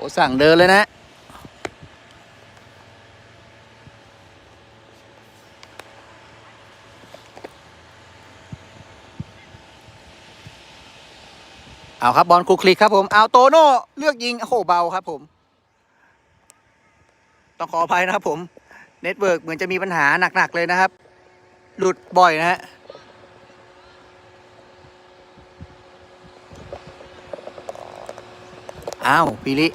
อ้สั่งเดินเลยนะ เอาครับบอลคลุกคลิกครับผมเอาโตโน่เลือกยิง โอ้โหเบาครับผม ต้องขออภัยนะครับผม เน็ตเวิร์กเหมือนจะมีปัญหาหนัก ๆ เลยนะครับ หลุดบ่อยนะฮะอ้าวปิลิ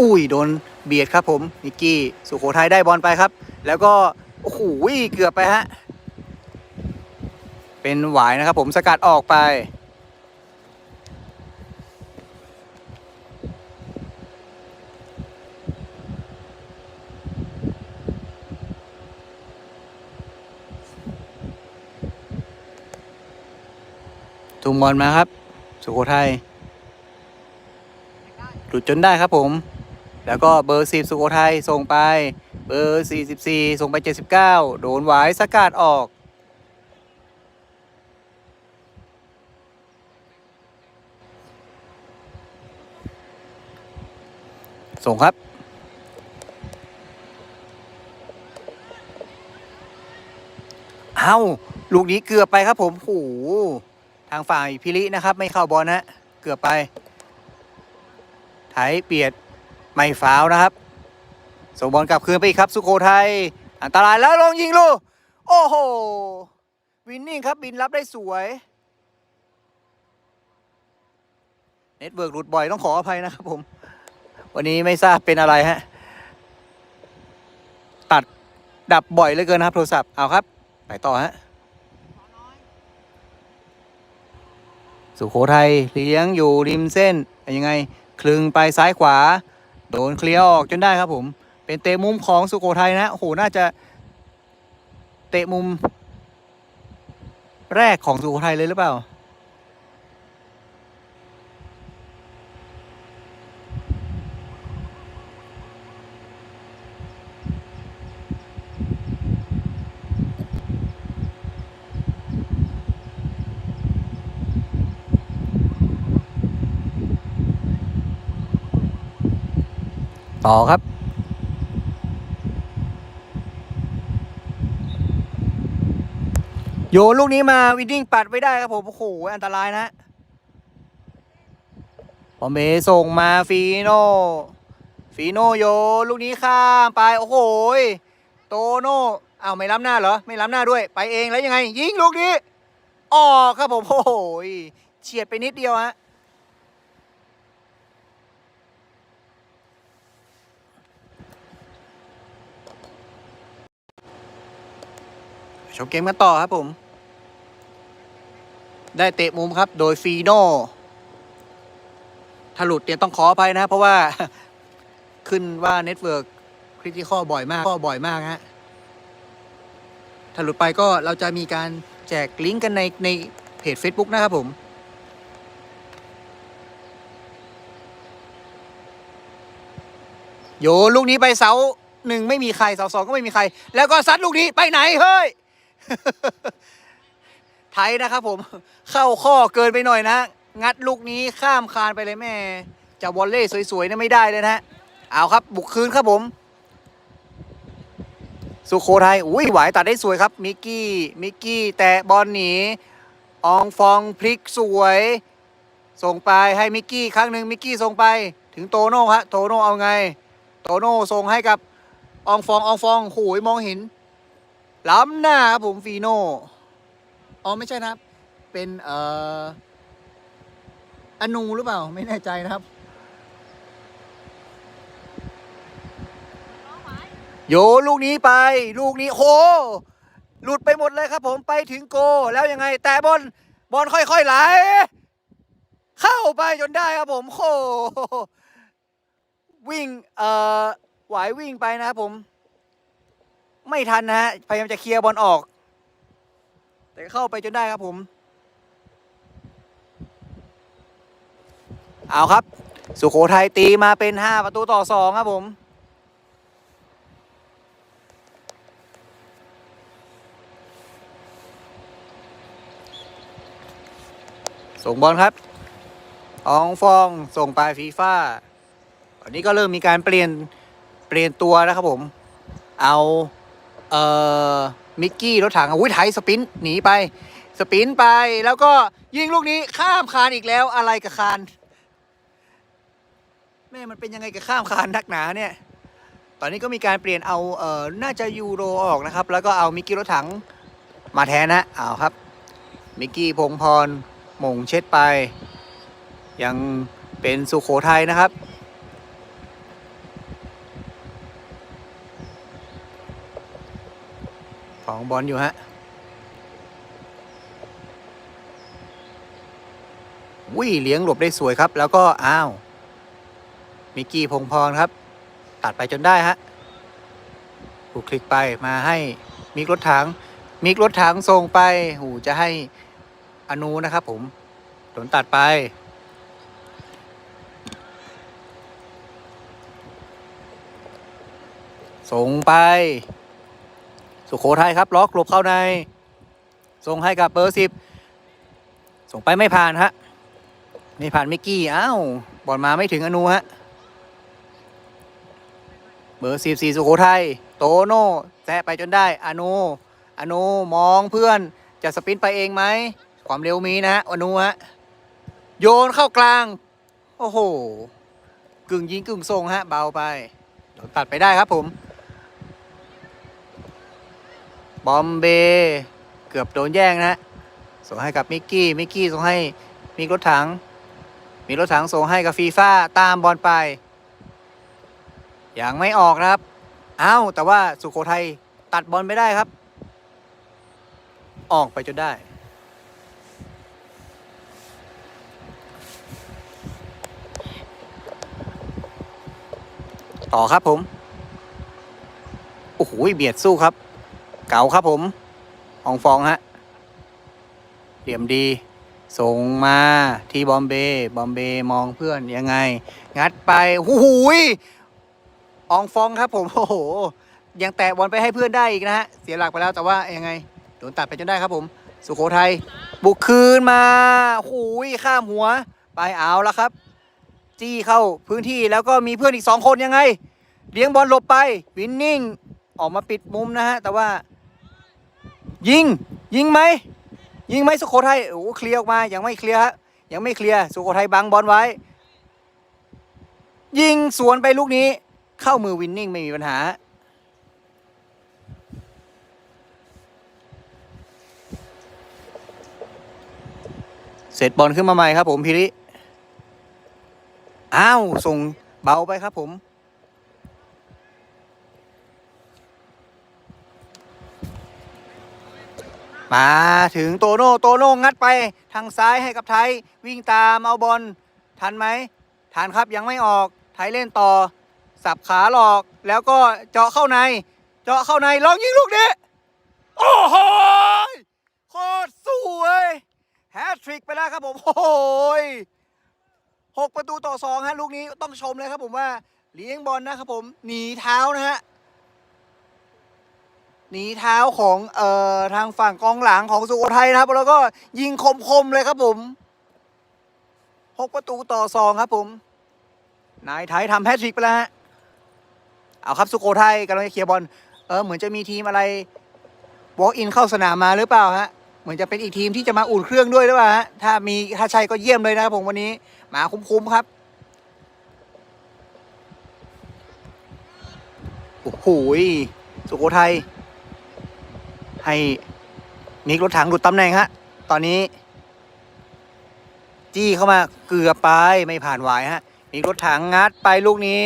อุ้ยโดนเบียดครับผมนิกกี้สุโขทัยได้บอลไปครับ แล้วก็โอ้โหเกือบไปฮะเป็นหวายนะครับผมสกัดออกไป ทุงบอลมาครับ สุโขทัยหลุดจนได้ครับผม แล้วก็เบอร์สิบสุโขทัยส่งไป เบอร์สี่สิบสี่ส่งไปเจ็ดสิบเก้าโดนหวายสกัดออก ส่งครับ เอาลูกนี้เกือบไปครับผมโอ้โหทางฝ่ายพิรินะครับ ไม่เข้าบอลนะ เกือบไป ไถเปียด ไม่ฟาวนะครับ ส่งบอลกลับคืนไปอีกครับ สุโขทัยอันตรายแล้วลงยิงลูกโอ้โห วินนิ่งครับบินรับได้สวยเน็ตเวิร์กหลุดบ่อยต้องขออภัยนะครับผม วันนี้ไม่ทราบเป็นอะไรฮะ ตัดดับบ่อยเหลือเกินครับ โทรศัพท์เอาครับ ไปต่อฮะสุโขทัยเลี้ยงอยู่ริมเส้นเป็นยังไง คลึงไปซ้ายขวา โดนเคลียร์ออกจนได้ครับผม เป็นเตะมุมของสุโขทัยนะโหน่าจะ เตะมุม แรกของสุโขทัยเลยหรือเปล่า ต่อครับ โยลูกนี้มาวินดิ้งปัดไว้ได้ครับผมโอ้โหอันตรายนะปอมเบส่งมาฟีโนฟีโนโยลูกนี้ข้ามไปโอ้โหโตโน่เอาไม่ล้ำหน้าเหรอ ไม่ล้ำหน้าด้วย ไปเองแล้วยังไง ยิงลูกนี้ออกครับผมโอ้โหเฉียดไปนิดเดียวฮะ ชมเกมกันต่อครับผม ได้เตะมุมครับโดยฟีโน่ถ้าหลุดเนี่ยต้องขออภัยนะครับเพราะว่าขึ้นว่าเน็ตเวิร์กคริติคอบ่อยมากก็บ่อยมากฮะถ้าหลุดไปก็เราจะมีการแจกลิงก์กันในในเพจ Facebook นะครับผมโยลูกนี้ไปเสาหนึ่งไม่มีใครเสาสองก็ไม่มีใคร แล้วก็ซัดลูกนี้ไปไหนเฮ้ย ไทยนะครับผมเข้าข้อเกินไปหน่อยนะ งัดลูกนี้ข้ามคานไปเลยแม่จะวอลเล่สวยๆนะไม่ได้เลยนะ เอาครับ บุกคืนครับผม สุโขทัยอุ้ยหวายตัดได้สวยครับ มิกกี้ มิกกี้ แตะบอลหนี อองฟองพลิกสวย ส่งไปให้มิกกี้ครั้งหนึ่งมิกกี้ส่งไป ถึงโตโน่ฮะ โตโน่เอาไง โตโน่ส่งให้กับ อองฟอง อองฟองโหยมองเห็น ล้ำหน้าครับผมฟีโน่อ๋อไม่ใช่นะครับ เป็นเอ่ออนูหรือเปล่า ไม่แน่ใจนะครับ โยนลูกนี้ไป ลูกนี้โหหลุดไปหมดเลยครับ ผมไปถึงโก แล้วยังไง แต่บอลบอลค่อยๆไหล เข้าไปจนได้ครับผมโหวิ่งเอ่อหวายวิ่งไปนะครับผม ไม่ทันนะฮะพยายามจะเคลียร์บอลออก แต่เข้าไปจนได้ครับผม เอาครับ สุโขทัยตีมาเป็น 5 ประตูต่อ 2 ครับผมส่งบอลครับอองฟองส่งไปฟีฟ่าตอนนี้ก็เริ่มมีการเปลี่ยนเปลี่ยนตัวนะครับผม เอา เอ่อมิกกี้รถถังอุ้ยไทยสปินหนีไป สปินไปแล้วก็ยิงลูกนี้ข้ามคานอีกแล้วอะไรกับคานแม่มันเป็นยังไงกับข้ามคานนักหนาเนี่ย ตอนนี้ก็มีการเปลี่ยนเอาเอ่อน่าจะยูโรออกนะครับ แล้วก็เอามิกกี้รถถังมาแทนนะเอาครับ มิกกี้พงพรมงเช็ดไป ยังเป็นสุโขทัยนะครับ ของ บอลอยู่ฮะวิ่เลี้ยงหลบได้สวยครับ แล้วก็อ้าว มิกกี้พงพรครับ ตัดไปจนได้ฮะถูกคลิกไปมาให้มิกรถถังมิกรถถังส่งไปหูจะให้อนูนะครับผมโดนตัดไปส่งไป สุโขทัยครับ ล็อกหลบเข้าใน ส่งให้กับเบอร์สิบส่งไปไม่ผ่านฮะไม่ผ่านมิกกี้อ้าวบอลมาไม่ถึงอนูฮะเบอร์สิบสี่สุโขทัยโตโน่แซะไปจนได้อนูอนูมองเพื่อนจะสปินไปเองไหมความเร็วมีนะฮะอนูฮะโยนเข้ากลาง โอ้โห กึ่งยิงกึ่งส่งฮะ เบาไปตัดไปได้ครับผม บอมเบย์เกือบโดนแย่งนะฮะส่งให้กับมิกกี้มิกกี้ส่งให้มีรถถัง มีรถถังส่งให้กับฟีฟ่าตามบอลไปยังไม่ออกนะครับอ้าวแต่ว่าสุโขทัยตัดบอลไม่ได้ครับ ออกไปจนได้ ต่อครับผม โอ้โหเบียดสู้ครับ เก่าครับผมอองฟองฮะเหลี่ยมดี ส่งมาที่บอมเบย์บอมเบย์มองเพื่อนยังไง งัดไปหูหูยอองฟองครับผมโอ้โหยังแตะบอลไปให้เพื่อนได้อีกนะฮะเสียหลักไปแล้วแต่ว่ายังไงโดนตัดไปจนได้ครับผม สุโขทัยบุกคืนมาหูยข้ามหัว ไปเอาแล้วครับ จี้เข้าพื้นที่แล้วก็มีเพื่อนอีกสองคนยังไง เลี้ยงบอลหลบไป วินนิ่ง ออกมาปิดมุมนะฮะ แต่ว่า ยิง ยิงไหม ยิงไหมสุโขทัยโอ้เคลียร์ออกมา ยังไม่เคลียร์ฮะ ยังไม่เคลียร์ สุโขทัยบังบอลไว้ ยิงสวนไปลูกนี้ เข้ามือวินนิ่งไม่มีปัญหา เสร็จบอลขึ้นมาใหม่ครับผมพิริ อ้าว ส่งเบาไปครับผม มาถึงโตโน่โตโน่งัดไปทางซ้ายให้กับไทย วิ่งตามเอาบอลทันไหมทันครับยังไม่ออก ไทยเล่นต่อ สับขาหลอกแล้วก็เจาะเข้าใน เจาะเข้าในลองยิงลูกนี้ โอ้โหโคตรสวยแฮตทริกไปแล้วครับผมโอ้โหหกประตูต่อสองฮะลูกนี้ต้องชมเลยครับผมว่าเลี้ยงบอลนะครับผมหนีเท้านะฮะ หนีเท้าของเอ่อทางฝั่งกองหลังของสุโขทัยนะครับ แล้วก็ยิงคมๆเลยครับผมหกประตูต่อสองครับผมนายไทยทำแฮตทริกไปแล้วฮะเอาครับสุโขทัยกำลังจะเคลียร์บอลเออเหมือนจะมีทีมอะไร walk in เข้าสนามมาหรือเปล่าฮะเหมือนจะเป็นอีกทีมที่จะมาอุ่นเครื่องด้วยหรือเปล่าฮะถ้ามีถ้าใช่ก็เยี่ยมเลยนะครับผมวันนี้มาคุ้มๆครับโอ้โหสุโขทัย ให้มิกรถถังหลุดตำแหน่งฮะ ตอนนี้ จี้เข้ามาเกือบไปไม่ผ่านไหวฮะมีรถถังงัดไปลูกนี้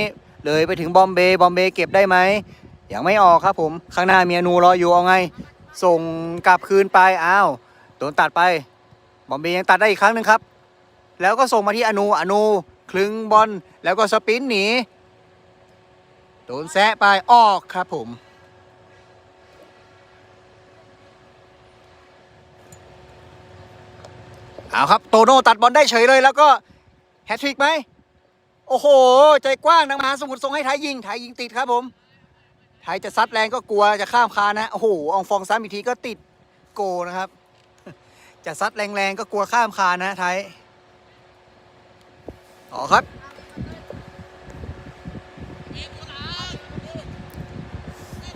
เลยไปถึงบอมเบย์บอมเบย์เก็บได้ไหมยังไม่ออกครับผมข้างหน้าเมียนูรออยู่เอาไง ส่งกลับคืนไปอ้าวโดนตัดไป บอมเบย์ยังตัดได้อีกครั้งหนึ่งครับ แล้วก็ส่งมาที่อนูอนูคลึงบอลแล้วก็สปินหนีโดนแซะไปออกครับผม เอาครับโตโน่ตัดบอลได้เฉยเลยแล้วก็แฮตทริกไหมโอ้โห ใจกว้างนังมหาสมุทรส่งให้ไทยยิงไทยยิงติดครับผม ไทยจะซัดแรงก็กลัวจะข้ามคานะโอ้โหอองฟองซ้ำอีกทีก็ติดโกนะครับ จะซัดแรงๆก็กลัวข้ามคานะไทยต่อครับ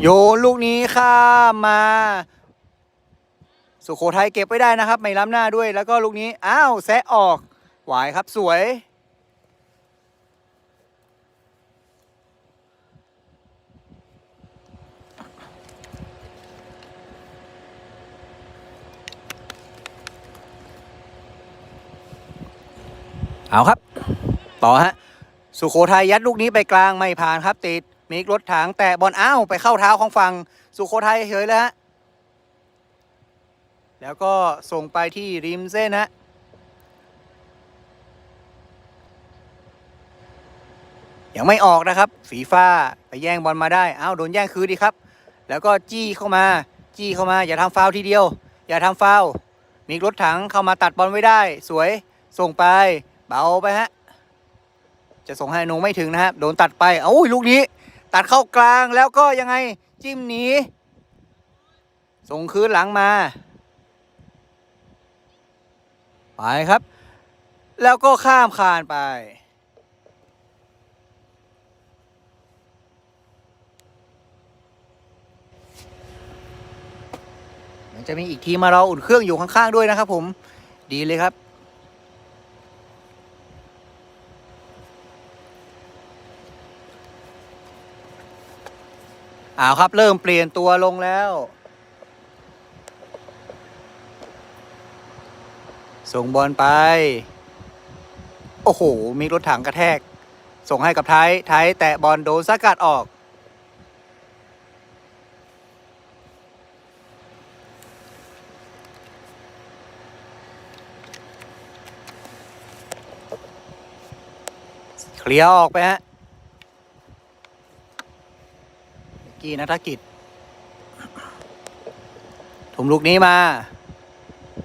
โยนลูกนี้ข้ามมา สุโขทัยเก็บไว้ได้นะครับ ไม่ล้ำหน้าด้วยแล้วก็ลูกนี้ อ้าวแซะออกหวายครับสวย เอาครับ ต่อฮะ สุโขทัยยัดลูกนี้ไปกลางไม่ผ่านครับติดมิกรถถังแต่บอลอ้าวไปเข้าเท้าของฝั่งสุโขทัยเฉยเลยฮะ แล้วก็ส่งไปที่ริมเส้นฮะยังไม่ออกนะครับ ฝีฟ้าไปแย่งบอลมาได้อ้าวโดนแย่งคืนดีครับ แล้วก็จี้เข้ามา จี้เข้ามา อย่าทำฟาวทีเดียว อย่าทำฟาวมีรถถังเข้ามาตัดบอลไว้ได้ สวยส่งไป เบาไปฮะ จะส่งให้นงไม่ถึงนะครับ โดนตัดไปเอ้าลูกนี้ ตัดเข้ากลางแล้วก็ยังไงจิ้มหนีส่งคืนหลังมา ไปครับ แล้วก็ข้ามคานไป มันจะมีอีกทีมาเราอุ่นเครื่องอยู่ข้างๆด้วยนะครับผมดีเลยครับอ้าวครับเริ่มเปลี่ยนตัวลงแล้ว ส่งบอลไป โอ้โห มีรถถังกระแทก ส่งให้กับไทย ไทยแตะบอลโดนสกัดออก เคลียร์ออกไปฮะ กีนัฐกิจถุมลูกนี้มา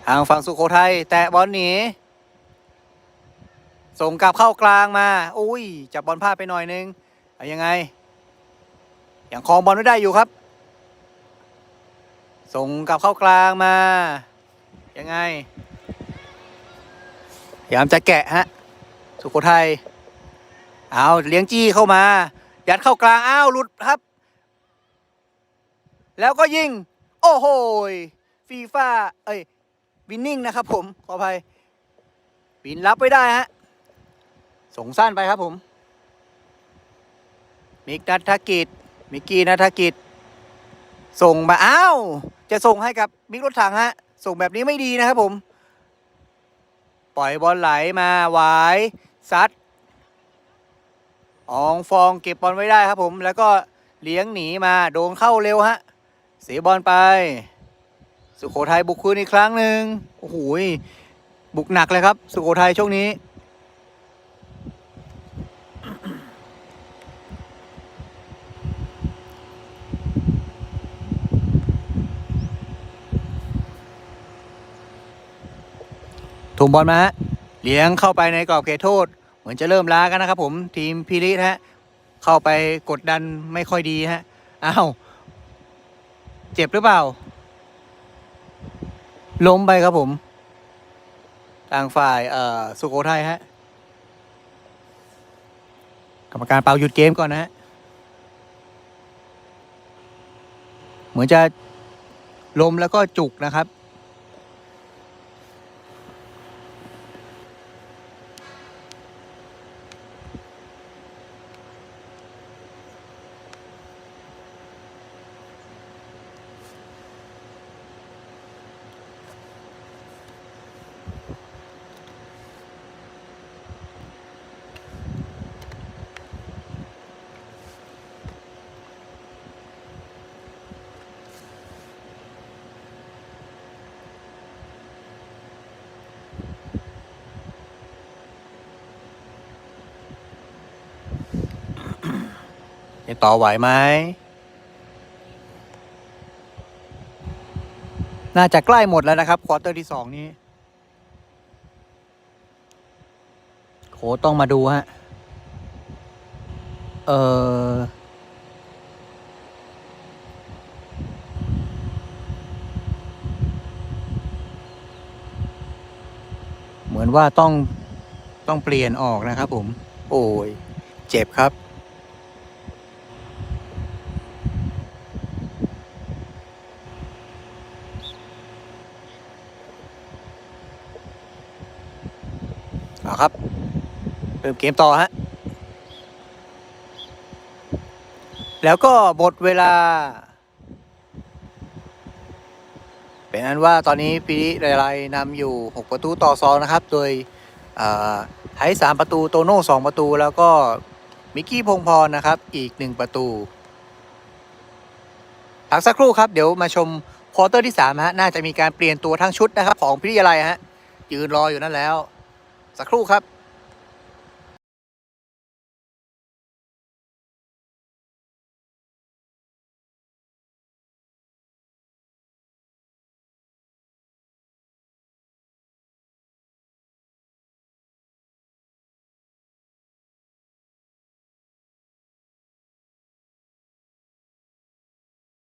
ทางฝั่งสุโขทัยแตะบอลหนีส่งกลับเข้ากลางมา อุ้ย จับบอลพลาดไปหน่อยนึงเอายังไง อย่างคลองบอลไม่ได้อยู่ครับ ส่งกลับเข้ากลางมา ยังไงพยายามจะแกะฮะ สุโขทัยเอาเลี้ยงจี้เข้ามา ยัดเข้ากลาง อ้าว หลุดครับ แล้วก็ยิง โอ้โหฟีฟ่าเอ้ย วินนิ่งนะครับผม ขออภัยวินรับไว้ได้ฮะส่งสั้นไปครับผม มิกนัทกิจ มิกกี้นัทกิจ ส่งมาอ้าว จะส่งให้กับมิกรถถังฮะ ส่งแบบนี้ไม่ดีนะครับผม ปล่อยบอลไหลมาหวายซัดอองฟองเก็บบอลไว้ได้ครับผม แล้วก็เลี้ยงหนีมาโดนเข้าเร็วฮะ เสียบอลไป สุโขทัยบุกคืนอีกครั้งหนึ่งโอ้โหบุกหนักเลยครับ สุโขทัยช่วงนี้ถุงบอลมาฮะเลี้ยงเข้าไปในกรอบเขตโทษ เหมือนจะเริ่มล้ากันนะครับผมทีมพีริฮะเข้าไปกดดันไม่ค่อยดีฮะอ้าวเจ็บหรือเปล่า ล้มไปครับผม ทางฝ่ายเอ่อสุโขทัยฮะ กรรมการเป่าหยุดเกมก่อนนะฮะ เหมือนจะล้มแล้วก็จุกนะครับ จะต่อไหวไหม น่าจะใกล้หมดแล้วนะครับ ควอเตอร์ที่สองนี้ โคต้องมาดูฮะ เออเหมือนว่าต้องต้องเปลี่ยนออกนะครับผม โอ้ย เจ็บครับ เอาครับเริ่มเกมต่อฮะ แล้วก็หมดเวลา เป็นอันว่าตอนนี้พีไรไรนำอยู่ 6 ประตูต่อ2นะครับ โดยไทย3ประตูโตโน่2ประตู แล้วก็มิกกี้พงพรนะครับ อีก 1 ประตูพักสักครู่ครับ เดี๋ยวมาชมควอเตอร์ที่3ฮะ น่าจะมีการเปลี่ยนตัวทั้งชุดนะครับ ของพิทยาลัยฮะ ยืนรออยู่นั่นแล้ว สักครู่ครับ